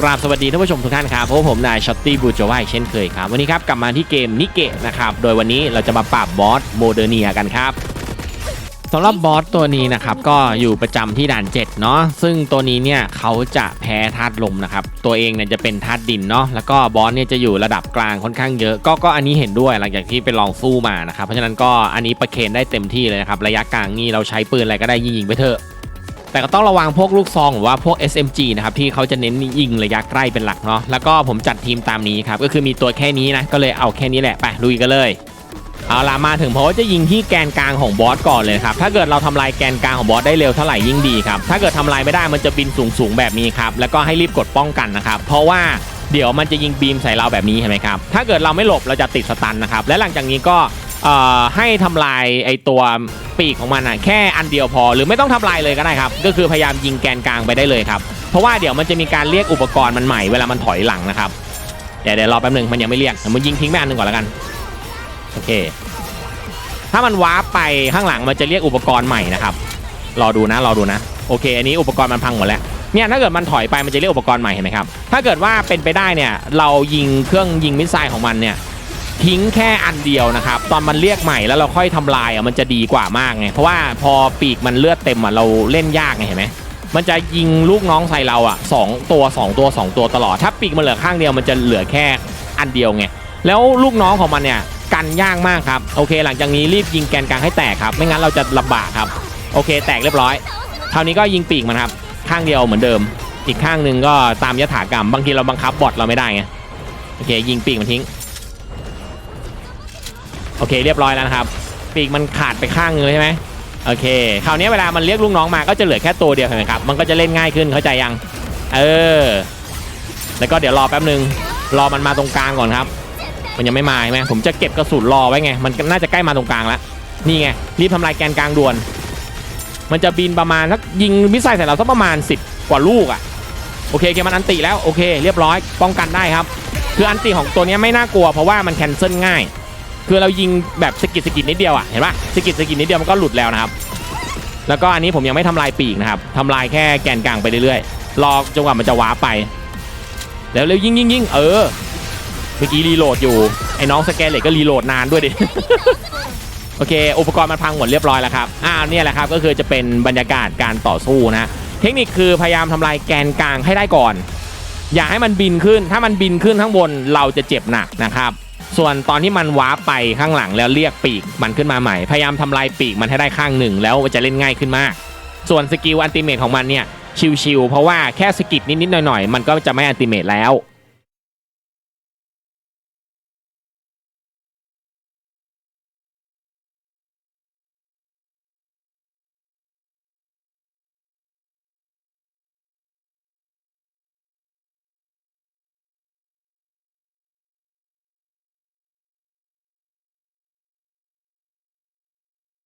กราบสวัสดีท่านผู้ชมทุกท่านครับพราะว่าผมนายช็อตตี้บูโจวาอีกเช่นเคยครับ วันนี้ครับกลับมาที่เกมนิเกะนะครับ โดยวันนี้เราจะมาปราบบอสโมเดอร์เนียกันครับสำหรับบอสตัวนี้นะครับก็อยู่ประจำที่ด่าน7เนาะซึ่งตัวนี้เนี่ยเขาจะแพ้ธาตุลมนะครับตัวเองเนี่ยจะเป็นธาตุดินเนาะแล้วก็บอสเนี่ยจะอยู่ระดับกลางค่อนข้างเยอะ ก็ก็อันนี้เห็นด้วยหลังจากที่ไปลองสู้มานะครับเพราะฉะนั้นก็อันนี้ประเคนได้เต็มที่เลยนะครับระยะกลางนี่เราใช้ปืนอะไรก็ได้ยิงๆไปเถอะ แต่ก็ต้องระวังพวกลูกซองหรือว่าพวก SMG นะครับที่เขาจะเน้นยิงระยะใกล้เป็นหลักเนาะแล้วก็ผมจัดทีมตามนี้ครับก็คือมีตัวแค่นี้นะก็เลยเอาแค่นี้แหละไปลุยกันเลยเอาละมาถึงเพราะว่าจะยิงที่แกนกลางของบอสก่อนเลยครับ ถ้าเกิดเราทำลายแกนกลางของบอสได้เร็วเท่าไหร่ยิ่งดีครับ ถ้าเกิดทำลายไม่ได้มันจะบินสูงๆแบบนี้ครับ แล้วก็ให้รีบกดป้องกันนะครับ เพราะว่าเดี๋ยวมันจะยิงบีมใส่เราแบบนี้เห็นไหมครับ ถ้าเกิดเราไม่หลบเราจะติดสตันนะครับ และหลังจากนี้ก็ ให้ทำลายไอตัวปีกของมันนะแค่อันเดียวพอ หรือไม่ต้องทำลายเลยก็ได้ครับ ก็คือพยายามยิงแกนกลางไปได้เลยครับ เพราะว่าเดี๋ยวมันจะมีการเรียกอุปกรณ์มันใหม่เวลามันถอยหลังนะครับ เดี๋ยวเดี๋ยวรอแป๊บนึงมันยังไม่เรียกผมยิงทิ้งไปอันหนึงก่อนแล้วกันโอเค ถ้ามันวาร์ปไปข้างหลังมันจะเรียกอุปกรณ์ใหม่นะครับรอดูนะรอดูนะโอเค อันนี้อุปกรณ์มันพังหมดแล้วเนี่ยถ้าเกิดมันถอยไปมันจะเรียกอุปกรณ์ใหม่เห็นไหมครับถ้าเกิดว่าเป็นไปได้เนี่ยเรายิงเครื่องยิงมิสไซล์ของมันเนี่ย ทิ้งแค่อันเดียวนะครับ ตอนมันเรียกใหม่แล้วเราค่อยทำลายอะมันจะดีกว่ามากไงเพราะว่าพอปีกมันเลือดเต็มอะเราเล่นยากไงเห็นไหมมันจะยิงลูกน้องใส่เราอะสองตัวสองตัวสองตัวตลอด ถ้าปีกมันเหลือข้างเดียวมันจะเหลือแค่อันเดียวไงแล้วลูกน้องของมันเนี่ยกันยากมากครับโอเค หลังจากนี้รีบยิงแกนกลางให้แตกครับ ไม่งั้นเราจะลำบากครับ โอเค แตกเรียบร้อยคราวนี้ก็ยิงปีกมันครับข้างเดียวเหมือนเดิม อีกข้างหนึ่งก็ตามยถากรรมบางทีเราบังคับบอทเราไม่ได้ไงโอเค ยิงปีกมันทิ้ง โอเคเรียบร้อยแล้วนะครับปีกมันขาดไปข้างนึงเลยใช่ไหมโอเคคราวนี้เวลามันเรียกลูกน้องมาก็จะเหลือแค่ตัวเดียวเห็นไหมครับมันก็จะเล่นง่ายขึ้นเข้าใจยัง เออ แล้วก็เดี๋ยวรอแป๊บนึงรอมันมาตรงกลางก่อนครับ มันยังไม่มาใช่ไหมผมจะเก็บกระสุนรอไว้ไง มันน่าจะใกล้มาตรงกลางแล้วนี่ไงรีบทำลายแกนกลางด่วน มันจะบินประมาณสักยิงมิสไซล์ใส่เราสักประมาณ 10 กว่าลูกอะ่ะโอเคโอเคมันอันติแล้วโอเค เรียบร้อยป้องกันได้ครับ คืออันติของตัวนี้ไม่น่ากลัวเพราะว่ามันแคนเซิลง่าย คือเรายิงแบบสกิดสกิดนิดเดียวอะ่ะเห็นปะสกิดสกิดนิดเดียวมันก็หลุดแล้วนะครับ แล้วก็อันนี้ผมยังไม่ทำลายปีกนะครับทำลายแค่แกนกลางไปเรื่อยๆรอจนกว่ามันจะว้าไปแล้วเร็วยิงยิงยิงเออเมื่อกี้รีโหลดอยู่ไอ้น้องสแกนเหล็กก็รีโหลดนานด้วยดิโอเค อุปกรณ์มันพังหมดเรียบร้อยแล้วครับอ่าเนี่ยแหละครับก็คือจะเป็นบรรยากาศการต่อสู้นะเทคนิคคือพยายามทำลายแกนกลางให้ได้ก่อน อย่าให้มันบินขึ้น ถ้ามันบินขึ้นข้างบนเราจะเจ็บหนักนะครับ ส่วนตอนที่มันวาร์ปไปข้างหลังแล้วเรียกปีกมันขึ้นมาใหม่ พยายามทำลายปีกมันให้ได้ข้างหนึ่งแล้วจะเล่นง่ายขึ้นมาก ส่วนสกิลอันติเมทของมันเนี่ยชิวๆเพราะว่าแค่สกิดนิดๆหน่อยๆ มันก็จะไม่อันติเมทแล้ว